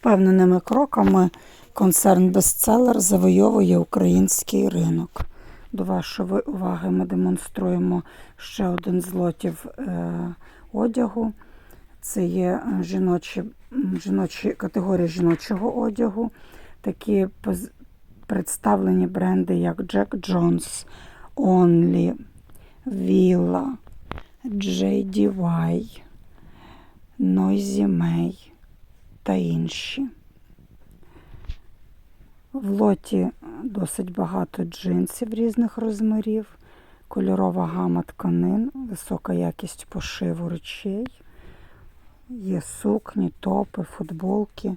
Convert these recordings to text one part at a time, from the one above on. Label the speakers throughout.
Speaker 1: Впевненими кроками концерн Бестселер завойовує український ринок. До вашої уваги ми демонструємо ще один з лотів е, одягу. Це є жіночі, жіночі, категорія жіночого одягу. Такі представлені бренди, як Jack Jones, Only, Villa, JDY, Noisy May та інші. В лоті досить багато джинсів різних розмірів, кольорова гама тканин, висока якість пошиву речей. Є сукні, топи, футболки.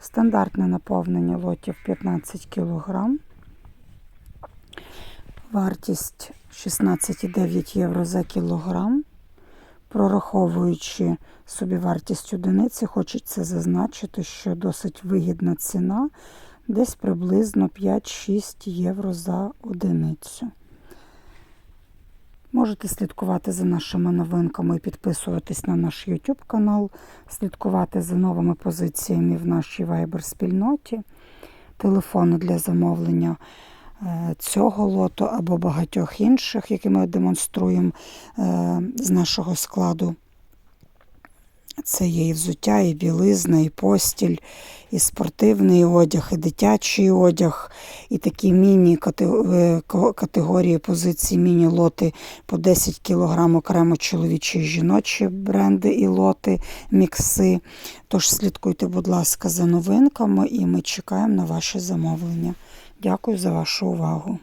Speaker 1: Стандартне наповнення лотів 15 кг. Вартість 16,9 євро за кілограм. Прораховуючи собівартість одиниці, хочеться зазначити, що досить вигідна ціна, десь приблизно 5-6 євро за одиницю. Можете слідкувати за нашими новинками і підписуватись на наш YouTube канал, слідкувати за новими позиціями в нашій Viber-спільноті. Телефони для замовлення цього лоту або багатьох інших, які ми демонструємо е, з нашого складу. Це є і взуття, і білизна, і постіль, і спортивний одяг, і дитячий одяг, і такі міні-категорії позиції, міні-лоти по 10 кг окремо чоловічі і жіночі бренди і лоти, мікси. Тож слідкуйте, будь ласка, за новинками, і ми чекаємо на ваші замовлення. Дякую за вашу увагу.